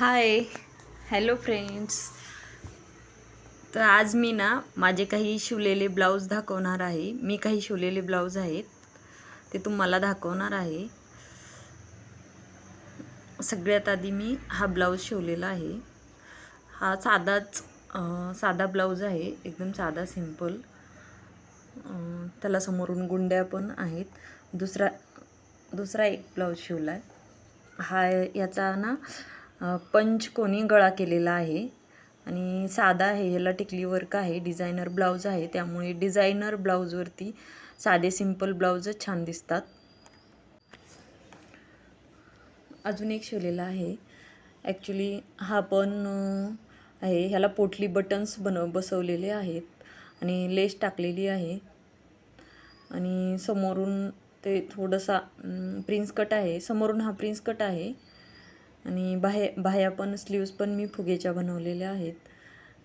Hi hello friends तर आज मी ना माझे काही शिवलेले ब्लाऊज दाखवणार आहे. मी काही शिवलेले ब्लाऊज आहेत. ते तुम्हाला दाखवणार आहे. सगळ्यात आधी मी हा ब्लाऊज शिवलेला आहे. हा साधाच साधा ब्लाऊज आहे. एकदम साधा सिंपल त्याला समोरून गुंड्या पण आहेत. दुसरा दुसरा एक ब्लाऊज शिवला आहे हा याचा ना पंचकोनी गळा केलेला आहे आणि साधा आहे ह्याला टिकली वर्क आहे डिझायनर ब्लाऊज आहे त्यामुळे डिझायनर ब्लाऊजवरती साधे सिंपल ब्लाऊजच छान दिसतात. अजून एक शिवलेला आहे. ॲक्च्युली हा पण आहे. ह्याला पोटली बटन्स बनव बसवलेले आहेत आणि लेस टाकलेली आहे. आणि समोरून ते थोडंसा प्रिन्स कट आहे. समोरून हा प्रिन्स कट आहे. आणि बाहे बाह्या पण स्लीव्स पण मी फुगेच्या बनवलेल्या आहेत.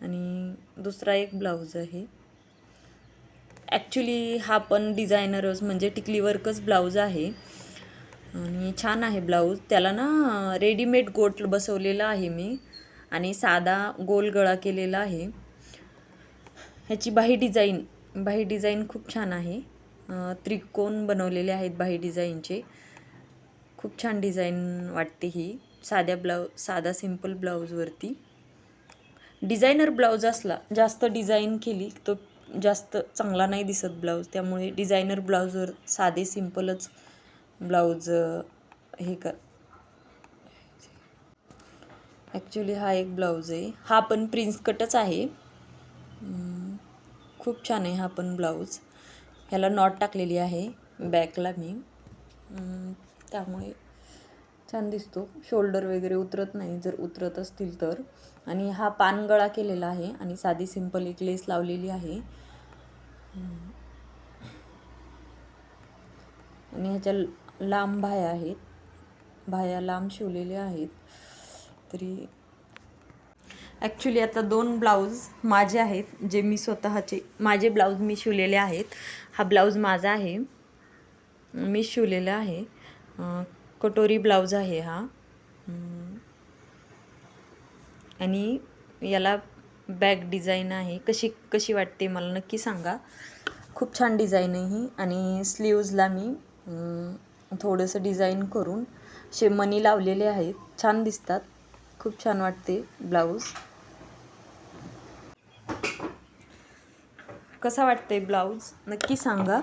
आणि दुसरा एक ब्लाऊज आहे. ॲक्च्युली हा पण डिझायनरच म्हणजे टिकली वर्कच ब्लाऊज आहे. आणि छान आहे ब्लाऊज त्याला ना रेडीमेड गोट बसवलेला आहे मी. आणि साधा गोल गळा केलेला आहे. ह्याची बाही डिझाईन बाही डिझाईन खूप छान आहे. त्रिकोण बनवलेले आहेत बाही डिझाईनचे खूप छान डिझाईन वाटते ही. साध्या ब्लाऊ साधा सिंपल ब्लाऊजवरती डिझायनर ब्लाऊज असला जास्त डिझाईन केली तो जास्त चांगला नाही दिसत ब्लाऊज. त्यामुळे डिझायनर ब्लाऊजवर साधे सिम्पलच ब्लाऊज हे कर. ॲक्च्युली हा एक ब्लाऊज आहे. हा पण प्रिन्स कटच आहे. खूप छान आहे हा पण ब्लाऊज. ह्याला नॉट टाकलेली आहे बॅकला मी. त्यामुळे छान दिसतो. शोल्डर वगैरे उतरत नाही जर उतरत असतील तर. आणि हा पानगळा केलेला आहे आणि साधी सिंपल एक लेस लावलेली आहे. आणि ह्याच्या लांब भाया आहेत. भाया लांब शिवलेल्या आहेत. तरी ॲक्च्युली आता दोन ब्लाऊज माझे आहेत जे मी स्वतःचे माझे ब्लाऊज मी शिवलेले आहेत. हा ब्लाऊज माझा आहे. मी शिवलेला आहे. कटोरी ब्लाऊज आहे हा. आणि याला बॅक डिझाईन आहे. कशी कशी वाटते मला नक्की सांगा. खूप छान डिझाईन आहे ही. आणि स्लीव्जला मी थोडंसं डिझाईन करून शे मनी लावलेले आहेत. छान दिसतात. खूप छान वाटते ब्लाऊज कसा वाटते ब्लाऊज नक्की सांगा.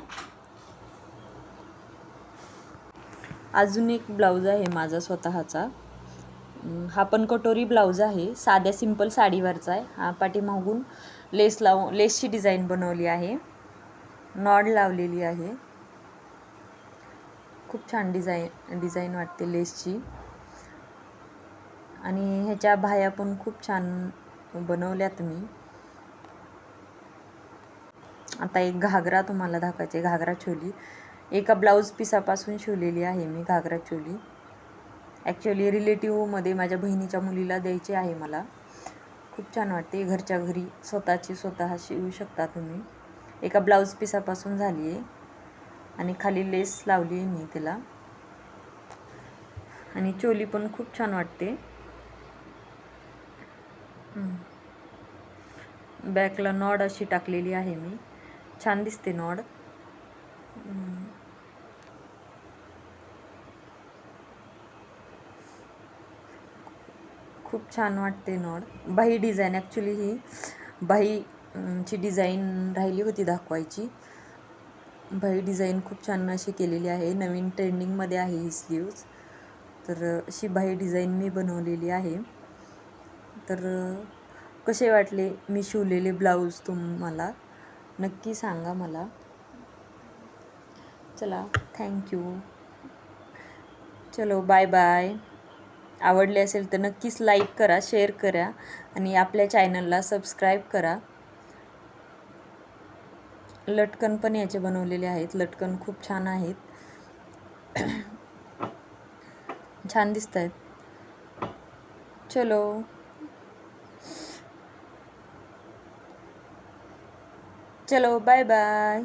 अजून एक ब्लाऊज आहे माझा स्वतःचा. हा पण कटोरी ब्लाऊज आहे. साध्या सिंपल साडीवरचा आहे. हा पाठीमागून लेस लावू लेसची डिझाईन बनवली आहे. नॉड लावलेली आहे. खूप छान डिझाईन डिझाईन वाटते लेसची. आणि ह्याच्या बाह्या पण खूप छान बनवल्यात मी. आता एक घागरा तुम्हाला दाखवायचे घागरा छोली. एका ब्लाऊज पिसापासून शिवलेली आहे मी घागरा चोली. ॲक्च्युली रिलेटिव्हमध्ये माझ्या बहिणीच्या मुलीला द्यायची आहे मला. खूप छान वाटते घरच्या घरी स्वतःची स्वतः शिवू शकता तुम्ही. एका ब्लाऊज पिसापासून झाली आहे. आणि खाली लेस लावली आहे मी तिला. आणि चोली पण खूप छान वाटते. बॅकला नॉड अशी टाकलेली आहे मी. छान दिसते नॉड. खूप छान वाटते नॉड. बाही डिझाईन ॲक्च्युली ही बाही ची डिझाईन राहिली होती दाखवायची. बाही डिझाईन खूप छान अशी केलेली आहे. नवीन ट्रेंडिंगमध्ये आहे ही स्लीव्ज तर अशी बाही डिझाईन मी बनवलेली आहे. तर कसे वाटले? मी शिवलेले ब्लाऊज तुम्हाला नक्की सांगा मला. चला थँक्यू चलो बाय बाय आवडले असेल तर नक्कीच लाईक करा शेअर करा आणि आपल्या चॅनलला सबस्क्राईब करा. लटकन पण याचे बनवलेले आहेत. लटकन खूप छान आहेत. छान दिसत आहेत चलो. चलो बाय बाय